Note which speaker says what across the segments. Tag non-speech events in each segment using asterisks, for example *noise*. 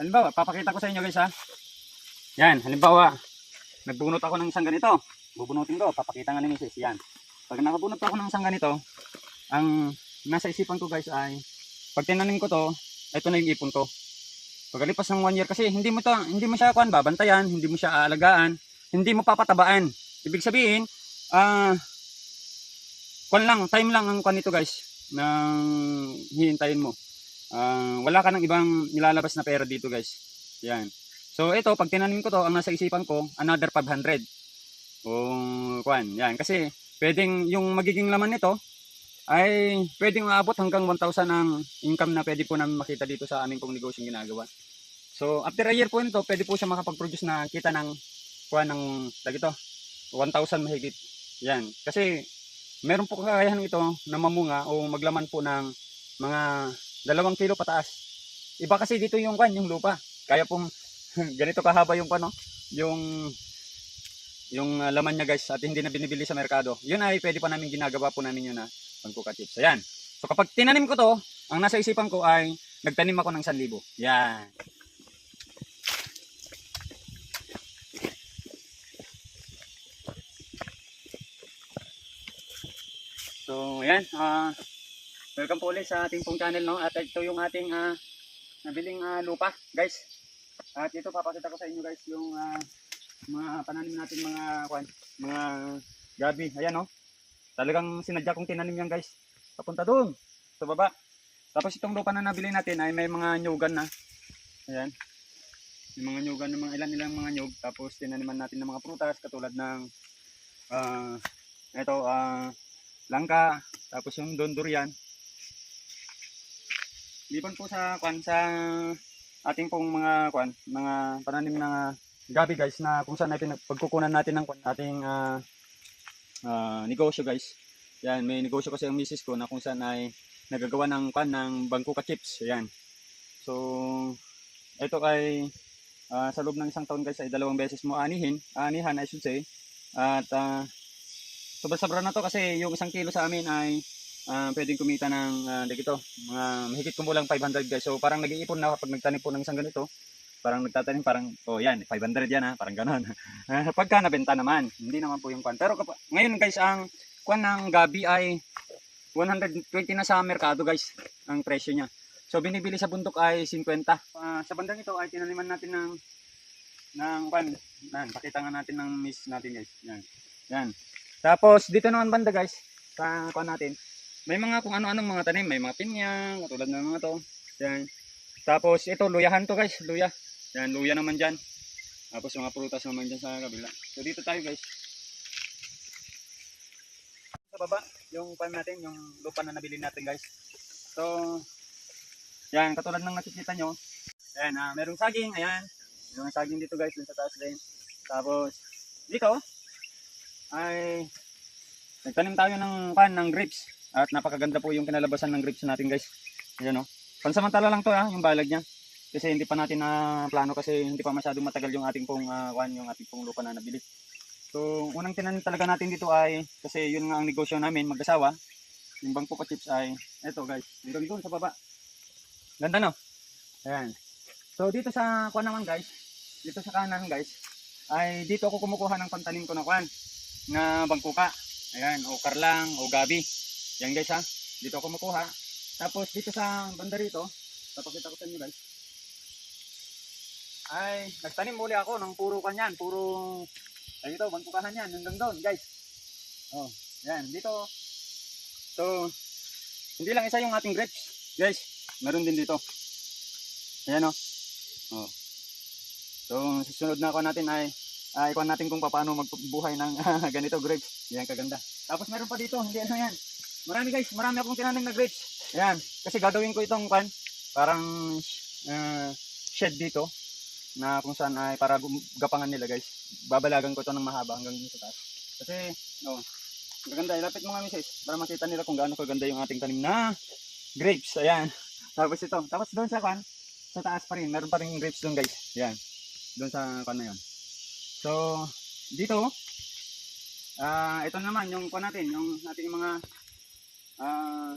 Speaker 1: halimbawa, papakita ko sa inyo guys ha. Yan, halimbawa, nagbunot ako ng isang ganito. Bubunutin ko, papakita nga ni Mrs. Yan. Pag nakabunot ako ng isang ganito, ang nasa isipan ko guys ay, pag tinanim ko to, ito na yung ipon ko. Pagkalipas ng one year kasi hindi mo to, hindi mo siya kuan babantayan, hindi mo siya aalagaan, hindi mo papatabaan. Ibig sabihin, ah kuan lang, time lang ang kuan nito guys nang hihintayin mo. Ah, wala ka ng ibang nilalabas na pera dito guys. Yan. So ito, pag tinanim ko to, ang nasa isipan ko, another 500. O kuan, yan. Kasi pwedeng yung magiging laman nito ay pwedeng maabot hanggang 1,000 ang income na pwede po namin makita dito sa aming pong negosyong ginagawa. So after a year po nito, pwede po siya makapag-produce na kita ng kuan ng tagito 1,000 mahigit. Yan. Kasi meron po kakayahan ito na mamunga o maglaman po ng mga dalawang kilo pataas. Iba kasi dito yung kwan, yung lupa. Kaya pong *laughs* ganito kahaba yung ano, yung yung uh, laman niya guys at hindi na binibili sa merkado. Yun ay pwede pa namin ginagawa po namin yun na pangkuka chips. Ayan. So kapag tinanim ko to, ang nasa isipan ko ay nagtanim ako ng 1,000. Yan. So, ayan. ah welcome po ulit sa ating pong channel. No? At ito yung ating ah, nabiling ah, lupa, guys. At ito, papakita ko sa inyo guys yung ah, mga pananim natin mga kwan, mga gabi. Ayan no. Talagang sinadya kong tinanim yan guys. Papunta doon sa baba. Tapos itong lupa na nabili natin ay may mga nyugan na. Ayan. Yung mga nyugan ng mga ilan ilang mga nyug. Tapos tinaniman natin ng mga prutas katulad ng ah ito ah langka, tapos yung don durian. Liban po sa kwan sa ating pong mga kwan, mga pananim na gabi guys na kung saan natin pagkukunan natin ng kwan, ating ah, ah, negosyo guys. Yan, may negosyo kasi ang misis ko na kung saan ay nagagawa ng kwan ng bangkuka chips. Yan. So, ito ay ah, sa loob ng isang taon guys ay dalawang beses mo anihin, anihan I should say. At ah, sobra-sobra na to kasi yung isang kilo sa amin ay ah, pwedeng kumita ng uh, dito, mga mahigit kumulang 500 guys. So parang nag-iipon na kapag nagtanim po ng isang ganito. Parang nagtatanim parang oh yan 500 yan ha, parang ganoon. *laughs* Pagka nabenta naman, hindi naman po yung kwan. Pero kapag, ngayon guys ang kwan ng gabi ay 120 na sa merkado guys ang presyo niya. So binibili sa bundok ay 50. Ah, sa bandang ito ay tinaniman natin ng ng kwan. Yan, pakita nga natin ng miss natin guys. Yan. Yan. Tapos dito naman banda guys, sa kuan natin, may mga kung ano-anong mga tanim, may mga pinya, katulad ng mga to. Yan. Tapos ito luyahan to guys, luya. Yan, luya naman diyan. Tapos mga prutas naman diyan sa kabila. So dito tayo guys. Sa baba, yung pan natin, yung lupa na nabili natin guys. So yan, katulad ng nakikita nyo. Ayan, ah, merong saging, ayan. Merong saging dito guys, dun sa taas din. Tapos dito, ay nagtanim tayo ng pan ng grapes at napakaganda po yung kinalabasan ng grapes natin guys. Ayan o pansamantala lang to ha yung balag niya. Kasi hindi pa natin na plano kasi hindi pa masyadong matagal yung ating pong uh, yung ating pong lupa na nabili. So unang tinanim talaga natin dito ay kasi yun nga ang negosyo namin mag-asawa. Yung bangko pa chips ay eto guys. Hanggang doon sa baba. Ganda no? Ayan. So dito sa kuan naman guys dito sa kanan guys ay dito ako kumukuha ng pantanim ko na kuan na bangkuka. Ayan, o karlang, o gabi. Yan guys ha. Dito ako makuha. Tapos dito sa banda rito, papakita ko sa inyo guys. Ay, nagtanim muli ako ng puro kanyan, puro ay ito, bangkukahan yan hanggang doon guys. Oh, yan, dito. So, hindi lang isa yung ating grapes. Guys, meron din dito. Ayan o. Oh. So, susunod na ako natin ay uh, ikuha natin kung paano magbuhay ng *laughs* ganito grapes. Yan kaganda. Tapos meron pa dito, hindi ano yan. Marami guys, marami akong tinanim na grapes. Yan, kasi gagawin ko itong pan, parang uh, shed dito na kung saan ay para gapangan nila guys. Babalagan ko ito ng mahaba hanggang dito sa taas. Kasi, no, maganda. Ilapit mo nga misis para makita nila kung gaano kaganda yung ating tanim na grapes. Ayan. *laughs* Tapos ito. Tapos doon sa kan, sa taas pa rin. Meron pa rin grapes doon guys. Ayan. Doon sa kan na yun. So, dito, ah ito naman yung kuha natin, yung ating mga ah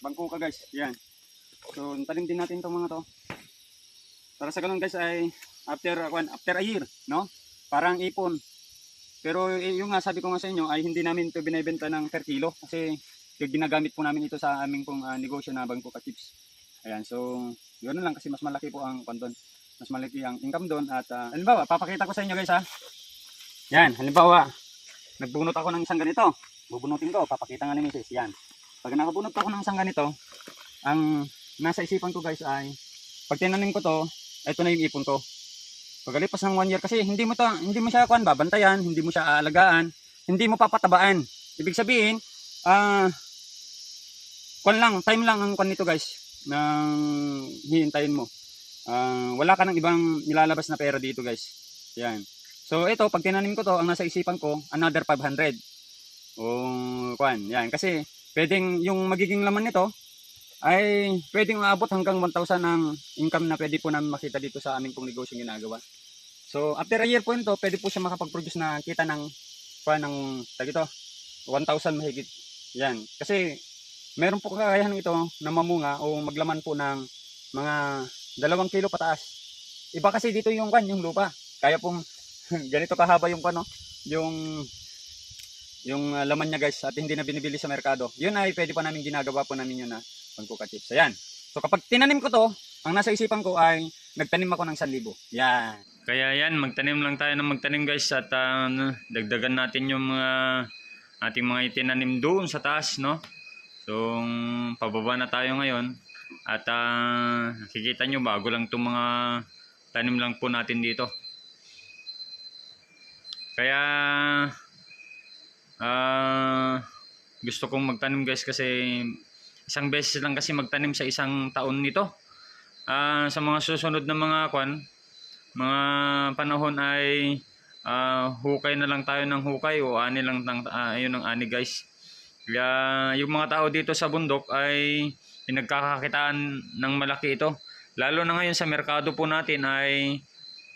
Speaker 1: bangkuka guys. Yan. So, tanim din natin itong mga to. Para sa ganun guys ay after uh, after a year, no? Parang ipon. Pero yung nga sabi ko nga sa inyo ay hindi namin ito binebenta ng per kilo kasi ginagamit po namin ito sa aming pong ah, negosyo na bangko ka chips. Ayan, so yun lang kasi mas malaki po ang kwan. Mas malaki ang income doon at ah, halimbawa, papakita ko sa inyo guys ha. Yan, halimbawa, nagbunot ako ng isang ganito. Bubunutin ko, papakita nga ni Mrs. Yan. Pag nakabunot ako ng isang ganito, ang nasa isipan ko guys ay pag tinanim ko to, ito na yung ipon ko. Pagkalipas ng one year kasi hindi mo to, hindi mo siya kuan babantayan, hindi mo siya aalagaan, hindi mo papatabaan. Ibig sabihin, ah kuan lang, time lang ang kuan nito guys nang hihintayin mo. Ah, wala ka ng ibang nilalabas na pera dito guys. Yan. So ito, pag tinanim ko to, ang nasa isipan ko, another 500. O kuan, yan. Kasi pwedeng yung magiging laman nito ay pwedeng maabot hanggang 1,000 ang income na pwede po namin makita dito sa aming pong negosyo ginagawa. So after a year po ito, pwede po siya makapag-produce na kita ng kuan ng tag ito, 1,000 mahigit. Yan. Kasi meron po kakayahan ito na mamunga o maglaman po ng mga dalawang kilo pataas. Iba kasi dito yung kan, yung lupa. Kaya pong *laughs* ganito kahaba yung ano, yung yung uh, laman niya guys at hindi na binibili sa merkado. Yun ay pwede pa namin ginagawa po namin yun na pangkuka chips. Ayan. So kapag tinanim ko to, ang nasa isipan ko ay nagtanim ako ng 1,000. Yan.
Speaker 2: Kaya yan, magtanim lang tayo ng magtanim guys at ano, dagdagan natin yung mga ating mga itinanim doon sa taas, no? So, pababa na tayo ngayon at ah, nakikita nyo bago lang itong mga tanim lang po natin dito. Kaya ah gusto kong magtanim guys kasi isang beses lang kasi magtanim sa isang taon nito. Ah, sa mga susunod na mga kwan, mga panahon ay ah, hukay na lang tayo ng hukay o ani lang ng ah, ayun ang ani guys. Kaya yung mga tao dito sa bundok ay pinagkakakitaan ng malaki ito. Lalo na ngayon sa merkado po natin ay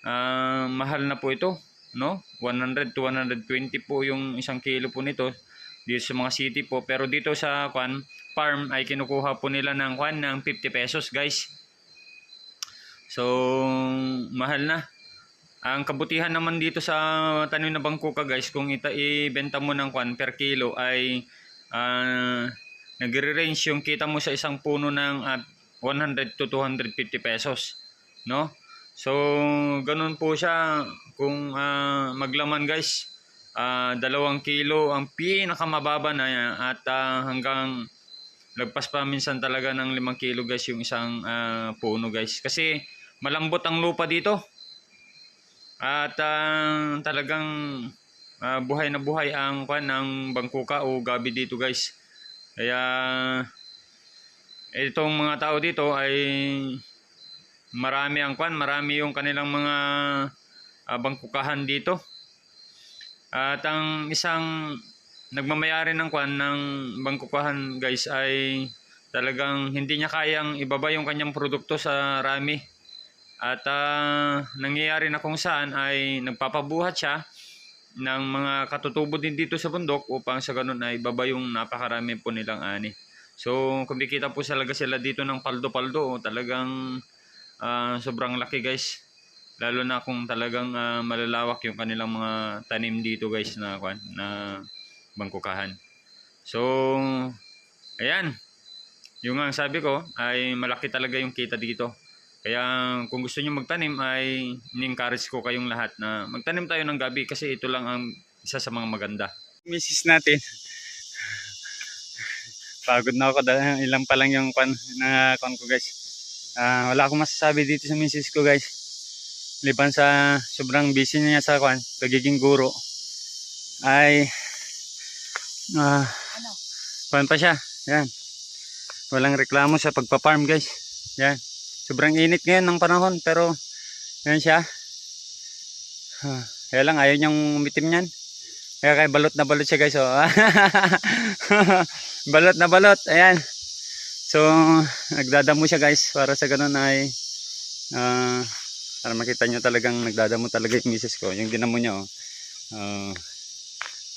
Speaker 2: ah, mahal na po ito, no? 100 to 120 po yung isang kilo po nito dito sa mga city po. Pero dito sa kwan farm ay kinukuha po nila ng kwan ng 50 pesos, guys. So, mahal na. Ang kabutihan naman dito sa tanim na bangkuka guys, kung ita ibenta mo ng kwan per kilo ay ah, nagre-range yung kita mo sa isang puno ng ah, 100 to 250 pesos. No? So, ganun po siya kung ah, maglaman guys. ah, dalawang kilo ang pinakamababa na yan at ah, hanggang lagpas pa minsan talaga ng limang kilo guys yung isang ah, puno guys. Kasi malambot ang lupa dito. At ah, talagang ah, buhay na buhay ang kwan ng bangkuka o gabi dito guys. Kaya itong mga tao dito ay marami ang kwan, marami yung kanilang mga ah, bangkukahan dito. At ang isang nagmamayari ng kwan ng bangkukahan guys ay talagang hindi niya kayang ibaba yung kanyang produkto sa rami. At ah, nangyayari na kung saan ay nagpapabuhat siya ng mga katutubo din dito sa bundok upang sa ganun ay baba yung napakarami po nilang ani. So kumikita po talaga sila dito ng paldo-paldo talagang ah, sobrang laki guys. Lalo na kung talagang ah, malalawak yung kanilang mga tanim dito guys na kwan na bangkukahan. So ayan. Yung ang sabi ko ay malaki talaga yung kita dito. Kaya kung gusto niyo magtanim ay ni-encourage ko kayong lahat na magtanim tayo ng gabi kasi ito lang ang isa sa mga maganda.
Speaker 1: Misis natin. *laughs* Pagod na ako dahil ilang pa lang yung kwan na kwan ko guys. Ah, wala akong masasabi dito sa misis ko guys. Liban sa sobrang busy niya sa kwan, pagiging guro. Ay ah kwan pa siya. Yan. Walang reklamo sa pagpa-farm guys. Yan. Sobrang init ngayon ng panahon pero yan siya. Ah, Kaya lang ayaw niyang umitim niyan. Kaya kay balot na balot siya guys. Oh. *laughs* balot na balot. Ayan. So, nagdadamo siya guys. Para sa ganun ay ah, para makita nyo talagang nagdadamo talaga yung misis ko. Yung dinamo niya. Oh. Oh.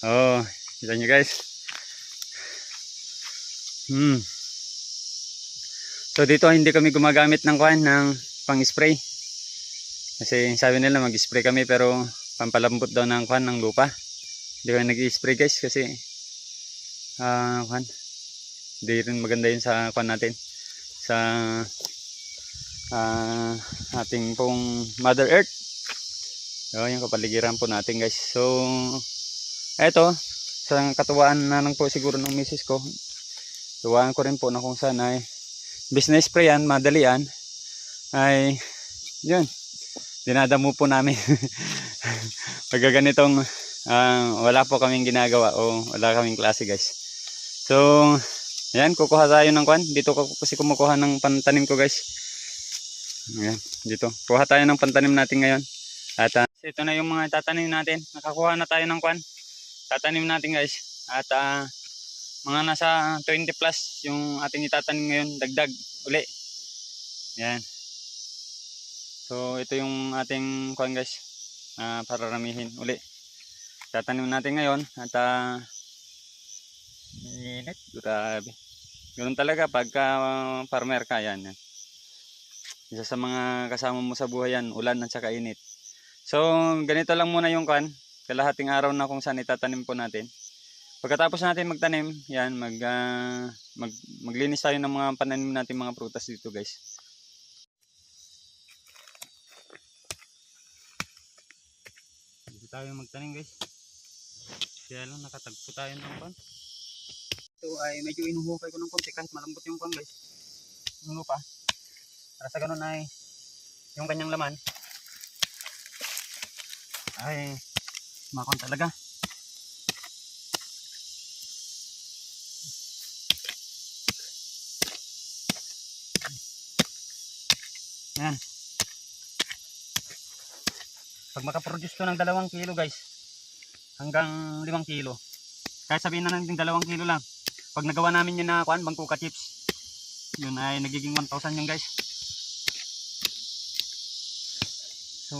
Speaker 1: oh. Kita nyo guys. Hmm. So dito hindi kami gumagamit ng kwan ng pang-spray. Kasi sabi nila mag-spray kami pero pampalambot daw ng kwan ng lupa. Hindi kami nag-spray guys kasi ah kwan. Hindi rin maganda yun sa kwan natin. Sa ah ating pong Mother Earth. So, yung kapaligiran po natin guys. So, eto, sa katuwaan na lang po siguro ng misis ko. Tuwaan ko rin po na kung saan ay business spray yan, madalian. Ay, yun, dinadamo po namin. *laughs* Pagka ganitong ah, wala po kaming ginagawa o wala kaming klase guys. So, ayan, kukuha tayo ng kwan. Dito ko kasi kumukuha ng pantanim ko guys. Ayan, dito. Kuha tayo ng pantanim natin ngayon. At ah, ito na yung mga tatanim natin. Nakakuha na tayo ng kwan. Tatanim natin guys. At ah, mga nasa 20 plus yung ating itatanim ngayon. Dagdag uli. Ayan. So ito yung ating kwan guys. ah pararamihin uli. Tatanim natin ngayon. At ah, init. Grabe. Ganun talaga pagka ah, farmer ka yan. yan. Isa sa mga kasama mo sa buhay yan, ulan at saka init. So, ganito lang muna yung kan. Kalahating araw na kung saan itatanim po natin. Pagkatapos natin magtanim, yan, mag, ah, mag, maglinis tayo ng mga pananim natin mga prutas dito guys. Dito tayo magtanim guys. Kaya lang nakatagpo tayo ng pan. Ito ay medyo inuhukay ko ng konti kahit malambot yung pan guys. Yung lupa. Para sa ganun ay yung kanyang laman ay makon talaga. Yan. Pag makaproduce to ng dalawang kilo guys, hanggang limang kilo. Kahit sabihin na natin dalawang kilo lang. Pag nagawa namin yun na kuan, bangkuka chips, yun ay nagiging 1,000 yun guys. So,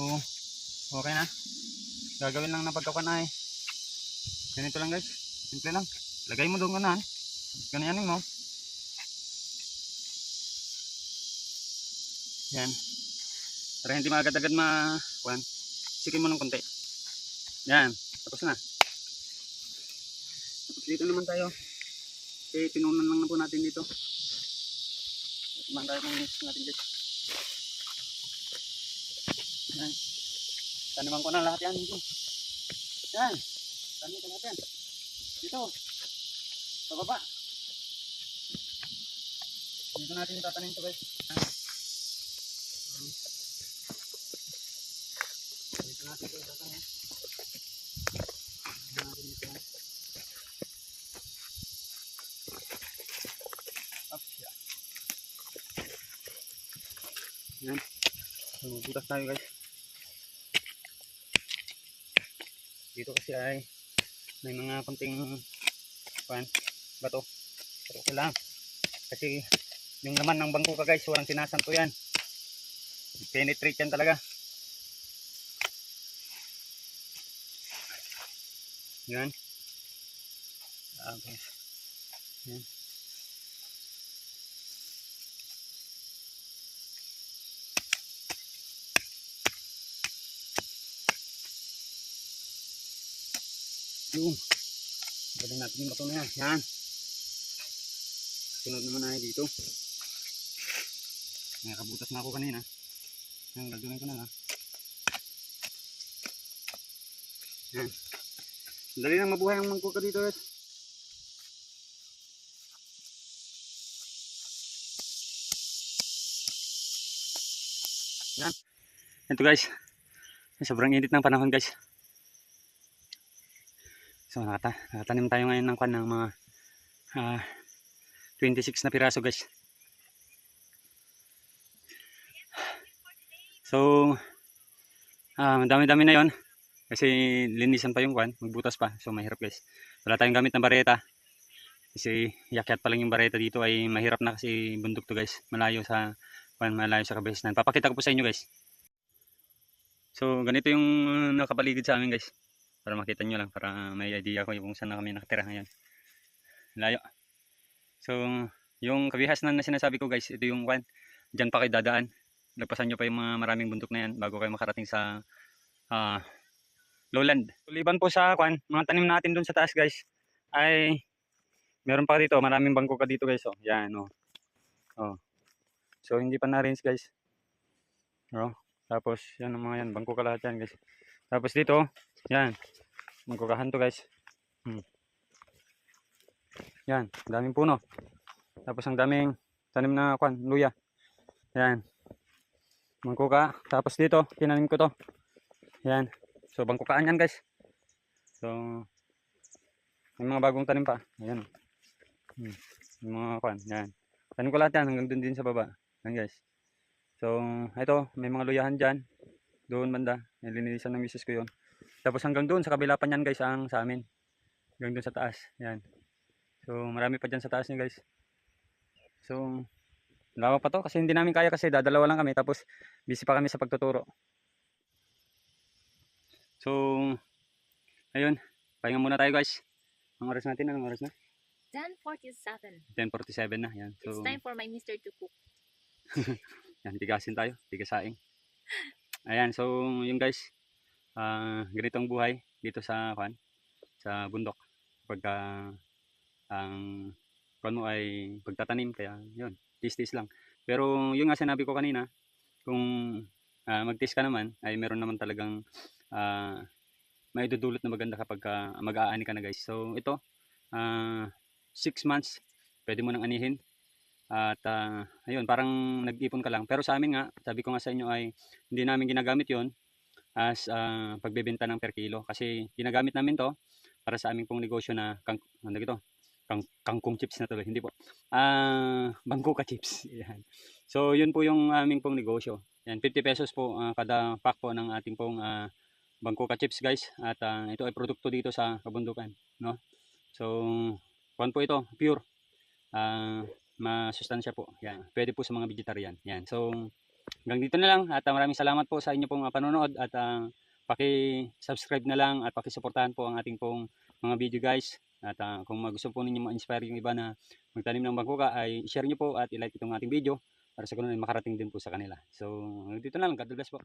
Speaker 1: okay na. Gagawin lang na pagkakuan ay ganito lang guys. Simple lang. Lagay mo doon kanan. Ganyanin mo. Yan. Para hindi maagad-agad ma kuan. Sikin mo ng konti. Yan. Tapos na. Dito naman tayo. Eh, tinunan lang na po natin dito. Tumaan tayo ng mix natin guys. Yan. Taniman ko na lahat yan. Dito. Yan. Tanim ko lahat yan. Dito. Sa baba. Dito natin tatanim to guys. Yan. Dito natin ito tatanim. Dito natin ito. Up siya. Yan. So, butas tayo guys. Dito kasi ay may mga konting pan, bato. Pero okay lang. Kasi yung laman ng bangko ka guys, walang sinasanto yan. Penetrate yan talaga. Yan. Ah, guys. Yan. Yung. Galing natin yung bato na yan. Yan. Sunod naman tayo dito. Nakabutas na ako kanina. Yan, gagawin ko na lang. Yan. Dali lang mabuhay ang mangkuka dito guys. Yan. Ito guys. Sobrang init ng panahon guys. So nakata nakatanim tayo ngayon ng kwan ng mga ah, 26 na piraso guys. So ah dami-dami na 'yon kasi linisan pa yung kwan, magbutas pa. So mahirap guys. Wala tayong gamit ng bareta. Kasi yakyat pa lang yung bareta dito ay mahirap na kasi bundok to guys. Malayo sa kwan, malayo sa kabisnan. Papakita ko po sa inyo guys. So ganito yung nakapaligid sa amin guys para makita nyo lang para may idea ko kung saan na kami nakatira ngayon layo so yung kabihas na, na sinasabi ko guys ito yung kwan dyan pa kayo dadaan lagpasan nyo pa yung mga maraming bundok na yan bago kayo makarating sa ah, lowland. Tuliban po sa kwan, mga tanim natin dun sa taas guys, ay meron pa dito, maraming bangko ka dito guys. Oh. Yan, oh. oh. So, hindi pa na-range guys. Oh. Tapos, yan ang mga yan, bangko ka lahat yan guys. Tapos dito, yan, magkukahan to guys. Hmm. Yan, daming puno. Tapos ang daming tanim na kwan, luya. Yan. Mangkuka. Tapos dito, tinanim ko to. Yan. So, bangkukaan yan guys. So, may mga bagong tanim pa. Ayan. Hmm. Yung mga kwan, yan. Tanim ko lahat yan hanggang dun din sa baba. Yan guys. So, ito, may mga luyahan dyan. Doon banda. Nilinisan ng misis ko yun. Tapos hanggang doon sa kabila pa niyan guys ang sa amin. Hanggang doon sa taas. Yan. So marami pa dyan sa taas niya guys. So lawak pa to kasi hindi namin kaya kasi dadalawa lang kami tapos busy pa kami sa pagtuturo. So ayun, pahinga muna tayo guys. Ang oras natin, anong oras na?
Speaker 3: 10.47.
Speaker 1: 10.47 na. Yan. So,
Speaker 3: It's time for my mister to cook. *laughs*
Speaker 1: yan, tigasin tayo. Tigasaing. Ayan, so yun guys. Ah ganito ang buhay dito sa kwan, sa bundok. Pagka ang kwan mo ay pagtatanim kaya yun, tis-tis lang. Pero yun nga sinabi ko kanina, kung ah, mag-tis ka naman ay meron naman talagang ah may dudulot na maganda kapag ka mag-aani ka na guys. So ito, 6 months, pwede mo nang anihin. At ah, ayun, parang nag-ipon ka lang. Pero sa amin nga, sabi ko nga sa inyo ay hindi namin ginagamit yon as ah, pagbebenta ng per kilo. Kasi ginagamit namin to para sa aming pong negosyo na kang, ano ito, kang, kangkong chips na tuloy. Hindi po. Ah, bangkuka chips. *laughs* Yan. So, yun po yung aming pong negosyo. Yan, 50 pesos po ah, kada pack po ng ating pong ah, bangkuka chips guys. At ah, ito ay produkto dito sa kabundukan. No? So, kuan po ito, pure. Ah, masustansya po. Yan. Pwede po sa mga vegetarian. Yan. So, hanggang dito na lang. At ah, maraming salamat po sa inyo pong ah, panonood. At ah, paki-subscribe na lang at paki-suportahan po ang ating pong mga video guys. At ah, kung gusto po ninyo ma-inspire yung iba na magtanim ng bangkuka ay share nyo po at i-like itong ating video para sa ganun ay makarating din po sa kanila. So, dito na lang. God bless po.